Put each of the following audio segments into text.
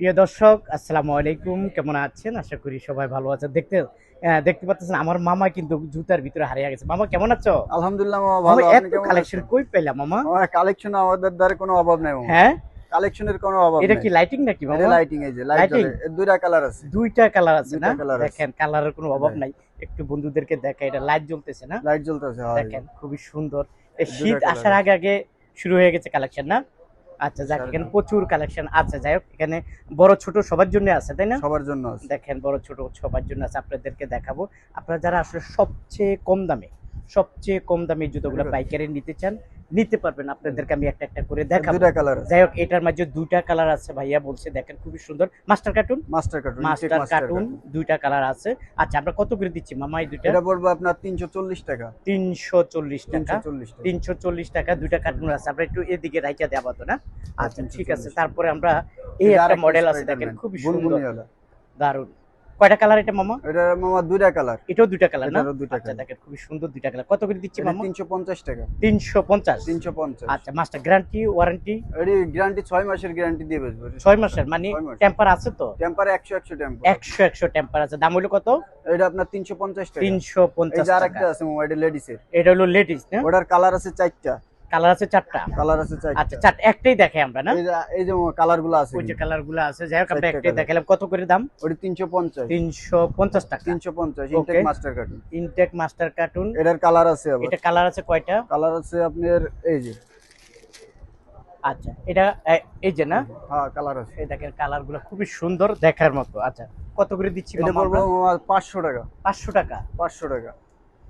প্রিয় দর্শক আসসালামু আলাইকুম। কেমন আছেন? আশা করি সবাই ভালো আছেন। দেখতে দেখতে পাচ্ছেন আমার মামা কিন্তু জুতার ভিতরে হারিয়ে গেছে। মামা কেমন আছো? আলহামদুলিল্লাহ মামা ভালো। এত আপনি কেমন কালেকশন কই পেলাম মামা? কালেকশন আমাদের দ্বারা কোনো অভাব নাই মামা। হ্যাঁ? কালেকশনের কোনো অভাব এটা কি লাইটিং নাকি এটা মামা? লাইটিং এই যে লাইট দুইটা কালার আছে। দুইটা কালার আছে না? দেখেন কালারের কোনো অভাব হ্যাঁ। নাই। একটু বন্ধুদেরকে দেখা এটা লাইট জ্বলতেছে না? লাইট জ্বলতেছে দেখেন খুবই সুন্দর। শীত আসার আগে আগে শুরু হয়ে গেছে কালেকশন না? আচ্ছা যাক এখানে প্রচুর কালেকশন আছে। যাই হোক এখানে বড় ছোট সবার জন্য আছে তাই না? সবার জন্য আছে। দেখেন বড় ছোট সবার জন্য আছে আপনাদেরকে দেখাবো। আপনারা যারা আসলে সবচেয়ে কম দামে সবচেয়ে কম দামে জুতোগুলো পাইকারি নিতে চান নিতে পারবেন আপনাদেরকে আমি একটা একটা করে দেখাবো। দুইটা কালার আছে। যাই হোক এটার মাঝে দুইটা কালার আছে ভাইয়া বলছে দেখেন খুবই সুন্দর। Master cartoon master cartoon master cartoon দুইটা কালার আছে। আচ্ছা আমরা কত করে দিচ্ছি মামা এই দুইটা? এটা পড়বে আপনার 340 টাকা। তিনশো চল্লিশ টাকা। 340 টাকা। তিনশো চল্লিশ টাকা দুইটা কার্টুন আছে। আমরা একটু এদিকে রাইখা দেওয়া তো না? আচ্ছা ঠিক আছে। তারপরে আমরা এই একটা মডেল আছে দেখেন খুবই সুন্দর। বুনবুনিওয়ালা। কয়টা কালার এটা মামা? এটা মামা দুইটা কালার এটাও দুইটা কালার না? দুইটা আচ্ছা colour। দেখেন খুবই সুন্দর দুইটা কালার কত করে দিচ্ছি মামা? 350 টাকা। তিনশো পঞ্চাশ? 350 আচ্ছা মাস্টার গ্যারান্টি ওয়ারেন্টি এটি গ্যারান্টি 6 মাসের গ্যারান্টি দিয়ে বেচবো। ছয় মাসের? মানে টেম্পার আছে তো? টেম্পার 100 100 টেম্পার একশো একশো টেম্পার আছে। দাম হলো কত? এটা আপনার 350 টাকা। তিনশো এই পঞ্চাশ যে আরেকটা আছে মামা এটা লেডিসের এটা হলো লেডিস না? ওটার কালার আছে চারটা। কালার আছে চারটা? কালার আছে চারটা। আচ্ছা চারটা একটাই দেখে আমরা না? এই যে কালারগুলো আছে ওই যে কালারগুলো আছে যাই হোক আমরা একটাই দেখালাম। কত করে দাম? ওটি তিনশো পঞ্চাশ। তিনশো পঞ্চাশ টাকা। তিনশো পঞ্চাশ Okay. Intake master cartoon intake master cartoon এটার কালার আছে আবার। এটা কালার আছে কয়টা? কালার আছে আপনার এই যে। আচ্ছা এটা এই যে না? হ্যাঁ কালার আছে। এই দেখেন কালারগুলো খুবই সুন্দর দেখার মতো। আচ্ছা কত করে দিচ্ছি এটা পড়ব পাঁচশো টাকা। পাঁচশো টাকা। পাঁচশো টাকা।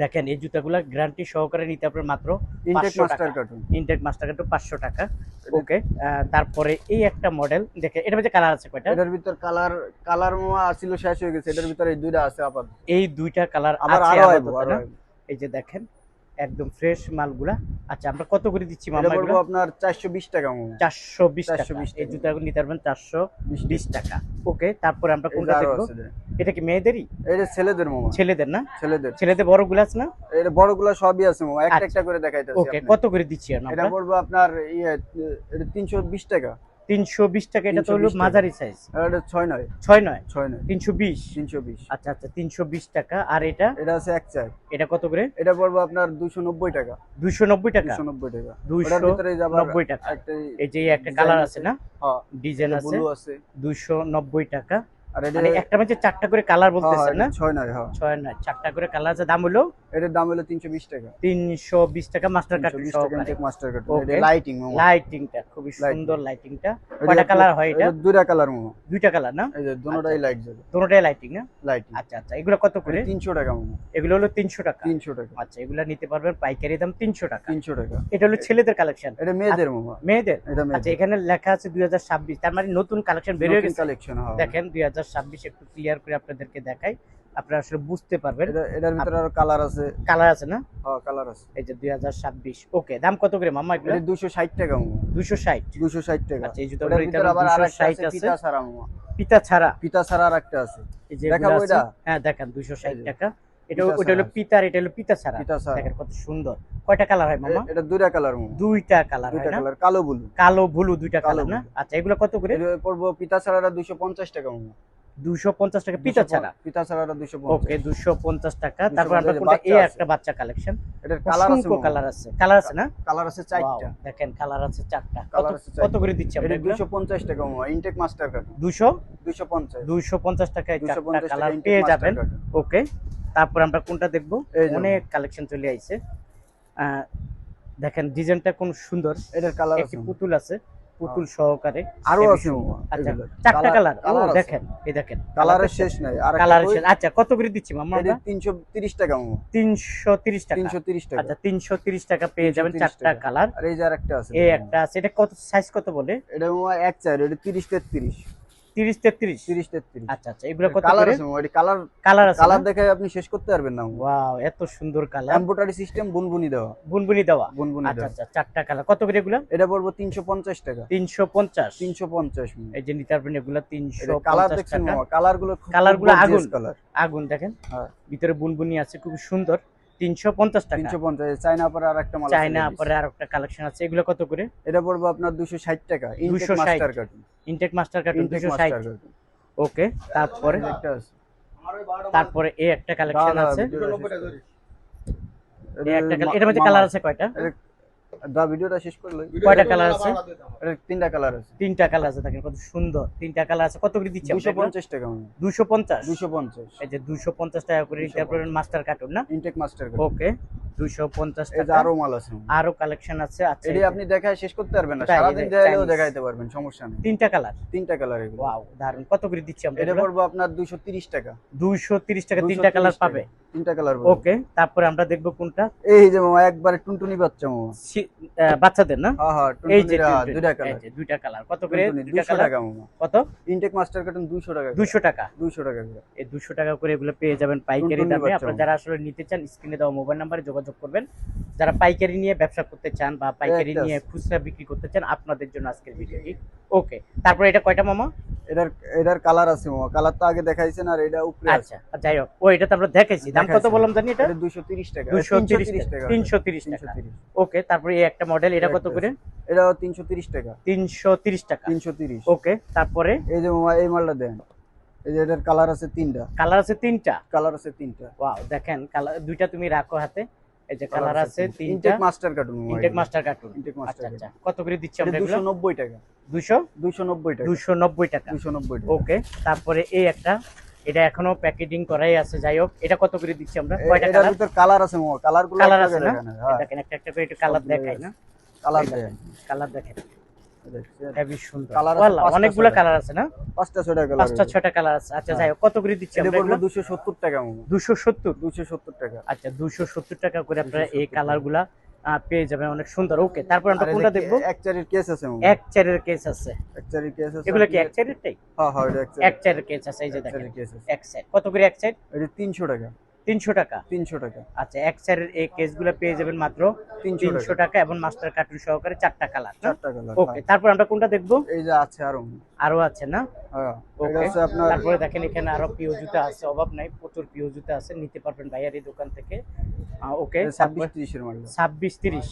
দেখেন এই জুতাগুলো গ্যারান্টি সহকারে নিতে আপনার মাত্র ইনটেক মাস্টার। কার্টুন পাঁচশো টাকা। ওকে তারপরে এই একটা মডেল দেখে এটার ভিতরে কালার আছে কয়টা? এটার ভিতর কালার কালার আসিল শেষ হয়ে গেছে এটার ভিতরে এই দুইটা আছে আপাতত। এই দুইটা কালার আবার আছে আরও? এই যে দেখেন একদম ফ্রেশ মালগুলা। আচ্ছা আমরা কত করে দিচ্ছি মামা এগুলো আপনার চারশো বিশ টাকা মামা চারশো বিশ টাকা। 420 এই। জুতাগুলো নিতে পারবেন চারশো বিশ বিশ টাকা। ওকে তারপরে আমরা কোনটা দেখব? এটা। কি মেয়েদেরই? এটা ছেলেদের মামা। ছেলেদের না? ছেলেদের। ছেলেদের বড়গুলো আছে না? এটা বড়গুলা সবই আছে মামা। একটা আচ্ছা। একটা করে দেখাইতেছি ওকে কত করে দিচ্ছি আমরা? এটা বলব আপনার ইয়ে এটা তিনশো বিশ টাকা। তিনশো বিশ টাকা এটা তো হলো মাঝারি সাইজ এটা ছয় নয়। ছয় নয়? ছয় নয়। তিনশো বিশ? তিনশো বিশ। আচ্ছা আচ্ছা তিনশো বিশ টাকা। আর এটা? এটা আছে এক চার। এটা কত করে? এটা পড়বে আপনার দুশো নব্বই টাকা। দুইশো নব্বই টাকা? দুশো নব্বই টাকা। দুইশো ওটার ভিতরে যাবার নব্বই টাকা। এই যে একটা কালার আছে না? হ্যাঁ ডিজাইন আছে। ব্লু আছে। দুইশো নব্বই টাকা। আর এটা মানে একটা মধ্যে চারটা করে কালার হ্যাঁ, বলতেছেন না? ছয় নয় হ্যাঁ। ছয় নয় চারটা করে কালার আছে দাম হলো? এটার দাম হলো তিনশো বিশ টাকা। তিনশো বিশ টাকা মাস্টার তিনশো কার্টুন টাকা ইনটেক মাস্টার কার্টুন এটা লাইটিং মামা। লাইটিংটা খুবই সুন্দর লাইটিংটা কয়টা কালার হয় এটা? এটা দুইটা কালার মামা। দুইটা কালার না? এই যে দুটোটাই লাইট জ্বলে। দুটোটাই লাইটিং না? লাইটিং আচ্ছা আচ্ছা। এগুলো কত করে? তিনশো টাকা মামা। এগুলো হলো তিনশো টাকা। তিনশো টাকা। আচ্ছা এগুলো নিতে পারবেন পাইকারি দাম তিনশো টাকা। তিনশো টাকা। এটা হলো ছেলেদের কালেকশন এটা মেয়েদের মামা। মেয়েদের? আচ্ছা এখানে লেখা আছে দুই হাজার ছাব্বিশ। তার মানে নতুন কালেকশন বের হয়ে গেছে। কালেকশন হ্যাঁ। দেখেন দুই হাজার ছাব্বিশ একটু ক্লিয়ার করে আপনাদেরকে দেখাই। আপনারা আসলে বুঝতে পারবেন। এটার ভিতরে আরও কালার আছে। কালার আছে না? হ্যাঁ কালার আছে। এই যে দুই হাজার ছাব্বিশ। ওকে দাম কত করে মামা এগুলো? এটা দুশো ষাট টাকা মামা দুশো ষাট। দুশো ষাট টাকা। আচ্ছা এই ভিতরে আবার আরেকটা আছে পিতা ছাড়া মামা পিতা ছাড়া? পিতা ছাড়া আর একটা আছে দেখাবো এটা? হ্যাঁ দেখেন দুশো ষাট এই যে। টাকা। এটা ওটা হলো পিতার এটা হলো পিতা ছাড়া। পিতা ছাড়া। দেখেন কত সুন্দর। কয়টা কালার হয় মামা? এটা দুইটা কালার মামা। দুইটা কালার দুইটা কালার কালো ব্লু কালো ব্লু দুইটা কালো কালার না? আচ্ছা এগুলো কত করে? পড়ব পিতা ছাড়াটা দুশো পঞ্চাশ টাকা মামা। দুশো পঞ্চাশ টাকা পিতা ছাড়া? পিতা ছাড়াটা দুশো ওকে টাকা। তারপর আমরা কোনটা? এই বাচ্চা একটা বাচ্চা কালেকশন এটার কালার আছে কালার আছে। কালার আছে না? কালার আছে চারটা। দেখেন কালার আছে চারটা। কত করে দিচ্ছি দুশো পঞ্চাশ টাকা মামা ইনটেক মাস্টার কার্ড দুশো দুশো পঞ্চাশ। দুইশো পঞ্চাশ টাকায় চারটা কালার পেয়ে যাবেন। ওকে তারপর আমরা কোনটা দেখব? অনেক কালেকশন চলে আইছে। দেখেন ডিজাইনটা কোন সুন্দর। এটার কালার একটি পুতুল আছে। পুতুল সহকারে আরও আছে আচ্ছা। চারটা কালার ও দেখেন এই দেখেন। কালারের শেষ নাই। আর কালারের শেষ। আচ্ছা কত করে দিচ্ছি মামা এটা তিনশো তিরিশ টাকা মামা তিনশো তিরিশ টাকা। তিনশো তিরিশ টাকা। আচ্ছা তিনশো তিরিশ টাকা পেয়ে যাবেন 330 চারটা কালার আর এই যে আর একটা আছে এই একটা আছে। এটা কত সাইজ কত বলে? এটা মামা এক চার এটা তিরিশ তেত্রিশ। তিরিশ তেত্রিশ। তিরিশ তেত্রিশ। আচ্ছা আচ্ছা এগুলো কত কালার আছে এটা কালার কালার আছে কালার দেখে আপনি শেষ করতে পারবেন না ওয়াও এত সুন্দর কালার এম্বোটারি সিস্টেম বুনবুনি দেওয়া। বুনবুনি দেওয়া। বুনবুনি আচ্ছা আচ্ছা চারটা কালার কত করে এগুলো? এটা পড়ব তিনশো পঞ্চাশ টাকা। তিনশো পঞ্চাশ। তিনশো পঞ্চাশ এই যে নিতে পারবেন এগুলো তিনশো কালার দেখছেন কালারগুলো Colour গুলো আগুন। কালার আগুন দেখেন। হ্যাঁ। ভিতরে বুনবুনি আছে খুব সুন্দর। তিনশো পঞ্চাশ টাকা। তিনশো চায়না পরে আর একটা মাল আছে পরে আরেকটা কালেকশন আছে। এগুলো কত করে? এটা পড়ব আপনার দুশো ষাট টাকা। Intech 260 master cartoon Intech master cartoon Intech দুশো ষাট। মাস্টার কার্টুন ওকে তারপরে? একটা আছে। তারপরে এই একটা কালেকশন আছে। এটা এটার মধ্যে কালার আছে কয়টা? ভিডিওটা শেষ করল কয়টা কালার আছে? এটা তিনটা কালার আছে। তিনটা কালার আছে দেখেন কত সুন্দর। তিনটা কালার আছে। কত করে দিচ্ছে দুশো পঞ্চাশ টাকা দুশো পঞ্চাশ? দুশো পঞ্চাশ। এই যে দুশো পঞ্চাশ টাকা করে নিতে মাস্টার কার্টুন না? ইনটেক মাস্টার কার্টুন ওকে দুশো পঞ্চাশ এই যে টাকা। আরও মাল আছে আরও কালেকশন আছে আচ্ছা এটি আপনি দেখায় শেষ করতে পারবেন না। এই দেখাইলেও দেখাইতে পারবেন সমস্যা নেই। তিনটা কালার তিনটা কালার এগুলো। ওয়াও দারুণ কত করে দিচ্ছি আমরা এটা পড়ব আপনার দুশো তিরিশ টাকা। দুইশো তিরিশ টাকা তিনটা কালার পাবে? তিনটা কালার ওকে তারপরে আমরা দেখব কোনটা। এই যে মামা একবারে টুনটুনি বাচ্চা মামা। বাচ্চাদের না? হ্যাঁ হ্যাঁ এই যে দুইটা কালার। কত করে? দুইটা টাকা কত? ইনটেক মাস্টার কার্টুন দুশো টাকা দুইশো টাকা। দুশো টাকা এই টাকা করে এগুলো পেয়ে যাবেন পাইকারি দামে। আপনারা যারা আসলে নিতে চান স্ক্রিনে দেওয়া মোবাইল নাম্বারে যোগাযোগ করবেন। যারা পাইকারি নিয়ে ব্যবসা করতে চান বা পাইকারি নিয়ে খুচরা বিক্রি করতে চান আপনাদের জন্য আজকের ভিডিওটি ওকে তারপরে এটা কয়টা মামা? এটার এটার কালার আছে মামা। কালার তো আগে দেখাইছেন আর এটা উপরে আছে। আচ্ছা যাই হোক ও এটা তো আমরা দেখাইছি। দাম কত বললাম জানি এটা? এটা দুশো তিরিশ টাকা। দুশো তিরিশ টাকা। তিনশো তিরিশ তিনশো টাকা। তিরিশ। ওকে তারপরে এই একটা মডেল এটা কত করে? তিনশো তিরিশ টাকা। তিনশো তিরিশ টাকা। তিনশো তিরিশ। ওকে তারপরে? এই যে এই মালটা দেন। এই যে এটার কালার আছে তিনটা। কালার আছে তিনটা? কালার আছে তিনটা। ওয়াও দেখেন কালার দুইটা তুমি রাখো হাতে। এই যে কালার আছে তিনটা। Intech master cartoon Intech master cartoon Intech আচ্ছা মাস্টার আচ্ছা কত করে দিচ্ছি আমরা দুশো এগুলো নব্বই টাকা। দুশো? দুশো নব্বই টাকা। দুশো নব্বই টাকা। দুশো নব্বই টাকা। ওকে তারপরে এই একটা এটা এখনও প্যাকেজিং করাই আছে যাই হোক। এটা কত করে দিচ্ছি আমরা? কয়টা কালার ভিতর কালার আছে মামা কালারগুলো কালার আছে না? হ্যাঁ। দেখেন একটা একটা করে একটু কালার দেখাই না। কালার দেন কালার দেখেন? এটা সুন্দর। কালার অনেকগুলো কালার আছে না? পাঁচটা ছয়টা কালার পাঁচটা ছয়টা কালার আছে। আচ্ছা যাই হোক কত করে দিচ্ছি আমরা এগুলো? দুশো সত্তর টাকা মামা দুশো সত্তর? দুশো সত্তর টাকা। আচ্ছা দুশো সত্তর টাকা করে আপনারা এই 270 কালারগুলা আহ, পেয়ে যাবেন অনেক সুন্দর। ওকে তারপর আমরা কোনটা দেখব? এক চারের কেস আছে এক চারের কেস আছে। এক চারের কেস আছে এগুলো কি এক চারেরটাই? হ্যাঁ হ্যাঁ এক এক চারের কেস আছে এই যে এক দেখেন। চারের কেস আছে। এক সাইড কত করে এক সাইড এটা তিনশো টাকা। তিনশো টাকা। তিনশো টাকা। আচ্ছা এক সাইডের এই কেসগুলো পেয়ে যাবেন মাত্র তিনশো তিনশো টাকা। টাকা এবং মাস্টার কার্টুন সহকারে চারটা কালার চারটা কালার ওকে তারপর আমরা কোনটা দেখব? এই যে আছে আরও। আরও আছে না? হ্যাঁ ওকে তারপরে দেখেন এখানে আরও পিও জুতা আছে অভাব নাই প্রচুর পিও জুতা আছে নিতে পারবেন ভাইয়ার এই দোকান থেকে। ওকে ছাব্বিশ তিরিশের মাল। ছাব্বিশ তিরিশ।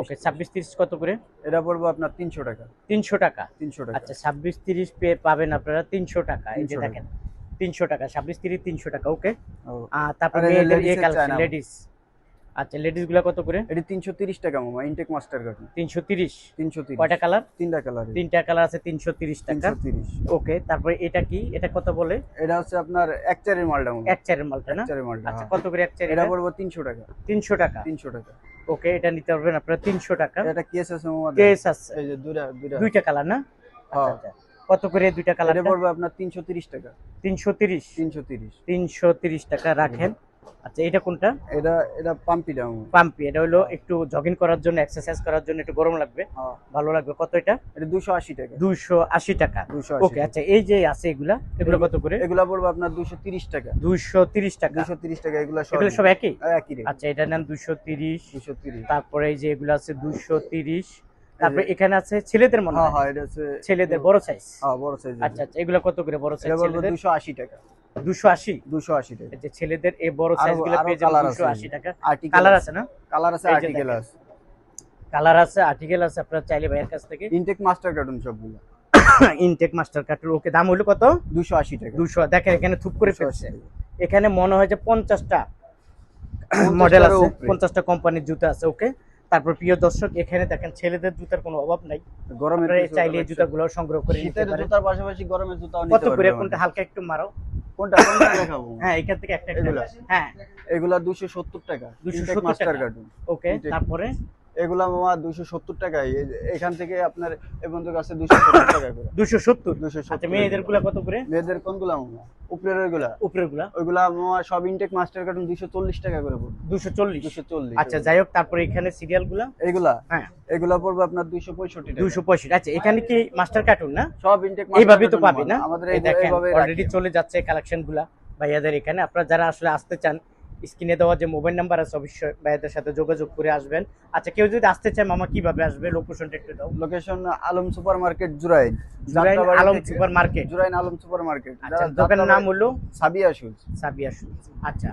ওকে ছাব্বিশ তিরিশ কত করে? এটা পড়বে আপনার তিনশো টাকা। তিনশো টাকা। তিনশো টাকা। আচ্ছা ছাব্বিশ তিরিশ পেয়ে পাবেন আপনারা তিনশো টাকা। এই যে দেখেন তিনশো টাকা ছাব্বিশ তিরিশ তিনশো টাকা ওকে আর চায়না। লেডিস আচ্ছা লেডিসগুলা কত করে? এটা তিনশো তিরিশ টাকা মামা ইনটেক মাস্টার কার্টুন তিনশো তিরিশ। তিনশো তিরিশ। কয়টা কালার তিনটা কালার তিনটা কালার আছে তিনশো তিরিশ টাকা। তিরিশ। ওকে তারপরে এটা কি? এটা কত বলে? এটা হচ্ছে আপনার এক চারের মালটা এক চারের মালটা না? চারের মালটা আচ্ছা হ্যাঁ। কত করে এক চার এটা পড়বে তিনশো টাকা। তিনশো টাকা। তিনশো টাকা। ওকে এটা নিতে পারবেন আপনারা তিনশো টাকা। এটা কেস আছে মামা কেস আছে। দুইটা দুইটা। দুইটা কালার না? হ্যাঁ। আচ্ছা, আচ্ছা। কত করে দুইটা কালার পড়বে আপনার তিনশো তিরিশ টাকা। তিনশো তিরিশ? তিনশো তিরিশ। তিনশো তিরিশ টাকা রাখেন। আচ্ছা এটা কোনটা? এটা এটা পাম্পিটা মামা পাম্পি এটা হলো একটু জগিং করার জন্য এক্সারসাইজ করার জন্য একটু গরম লাগবে। হ্যাঁ। ভালো লাগবে। কত এটা? এটা দুশো আশি টাকা। দুইশো আশি টাকা। দুশো ওকে আচ্ছা এই যে আছে এগুলা এগুলো কত করে? এগুলা পড়বে আপনার দুশো তিরিশ টাকা। দুইশো তিরিশ টাকা। দুশো তিরিশ টাকা এগুলা সব এগুলো সব একই? একই আচ্ছা এটা তিরিশ। দুশো তিরিশ। তারপরে এই যে এগুলো আছে দুইশো তিরিশ। তারপরে এখানে আছে ছেলেদের মনে হ্যাঁ হয়। হ্যাঁ এটা হচ্ছে ছেলেদের বড় সাইজ হ্যাঁ বড় সাইজ আচ্ছা আচ্ছা এগুলো কত করে বড় সাইজ ছেলেদের? দুশো আশি টাকা। দুশো আশি? দুশো আশি টাকা। এই যে ছেলেদের এই বড় আরো- সাইজগুলো পেয়ে যাবেন colour দুশো আছে। আশি টাকা। আর্টিকেল কালার আছে। না? কালার আছে আর্টিকেল আছে। কালার আছে আর্টিকেল আছে আপনারা চাইলে ভাইয়ের কাছ থেকে। ইনটেক মাস্টার কার্টুন সবগুলো। ইনটেক মাস্টার কার্ডের ওকে দাম হলো কত? দুশো আশি টাকা। দুশো দেখেন এখানে থুপ করে ফেলছে। এখানে মনে হয় যে পঞ্চাশটা 50 মডেল আছে উপরে। পঞ্চাশটা কোম্পানির জুতা আছে ওকে? তারপর প্রিয় দর্শক এখানে দেখেন ছেলেদের জুতার কোনো অভাব নাই। গরমের চাইলে। জুতাগুলো সংগ্রহ করে নিতে পারেন। জুতার পাশাপাশি গরমের জুতাও কত করে? কোনটা? হালকা একটু মারো। কোনটা? কোনটা দেখাবো হ্যাঁ এখান থেকে একটা? হ্যাঁ। এগুলা দুশো সত্তর টাকা। 270 মাস্টার টাকা। কার্টুন। ওকে তারপরে? এগুলা মামা দুশো সত্তর টাকা এখান থেকে আপনার এ বন্ধু কাছে দুশো সত্তর টাকা করে। দুশো সত্তর? আচ্ছা সত্তর মেয়েদেরগুলা কত করে? মেয়েদের কোনগুলা মামা? উপরের ওইগুলা। উপরেরগুলা ওইগুলা মামা সব ইনটেক মাস্টার কার্টুন দুশো চল্লিশ টাকা করে পড়বে। দুশো চল্লিশ? দুশো চল্লিশ। আচ্ছা যাই হোক তারপরে এখানে সিরিয়ালগুলা এগুলা? হ্যাঁ। এগুলা পড়বে আপনার দুশো পঁয়ষট্টি দুশো পঁয়ষট্টি। আচ্ছা এখানে কি মাস্টার কার্টুন না? সব ইনটেক এইভাবেই তো পাবি না? আমাদের এই দেখেন অলরেডি চলে যাচ্ছে কালেকশনগুলা। ভাইয়াদের এখানে। আপনারা যারা আসলে আসতে চান স্ক্রিনে দেওয়া যে মোবাইল নাম্বার আছে অবশ্যই ভাইয়াদের সাথে যোগাযোগ করে আসবেন। আচ্ছা কেউ যদি আসতে চায় মামা কীভাবে আসবে? লোকেশনটা একটু দাও। Location Alam super market Jurain Jurain Alam super market Jurain Alam super market আচ্ছা দোকানের নাম হলো? সাবিয়া শুজ সাবিয়া শুজ আচ্ছা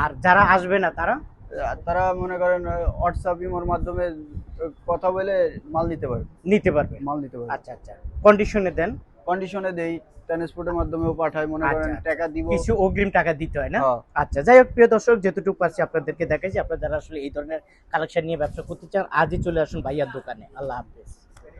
আর যারা আসবে না তারা? তারা মনে করেন হোয়াটসঅ্যাপ ইমোর মাধ্যমে কথা বলে মাল নিতে পারবে। নিতে পারবে। মাল নিতে পারবে। আচ্ছা আচ্ছা। কন্ডিশনে দেন। কন্ডিশনে দেই ট্রান্সপোর্টের মাধ্যমেও পাঠায় মনে করেন আচ্ছা, টাকা দিব। কিছু অগ্রিম টাকা দিতে হয় না? হ্যাঁ। আচ্ছা যাই হোক প্রিয় দর্শক যেটুকু পারছি আপনাদেরকে দেখাইছি। আপনারা যারা আসলে এই ধরনের কালেকশন নিয়ে ব্যবসা করতে চান আজই চলে আসুন ভাইয়ার দোকানে। আল্লাহ হাফেজ।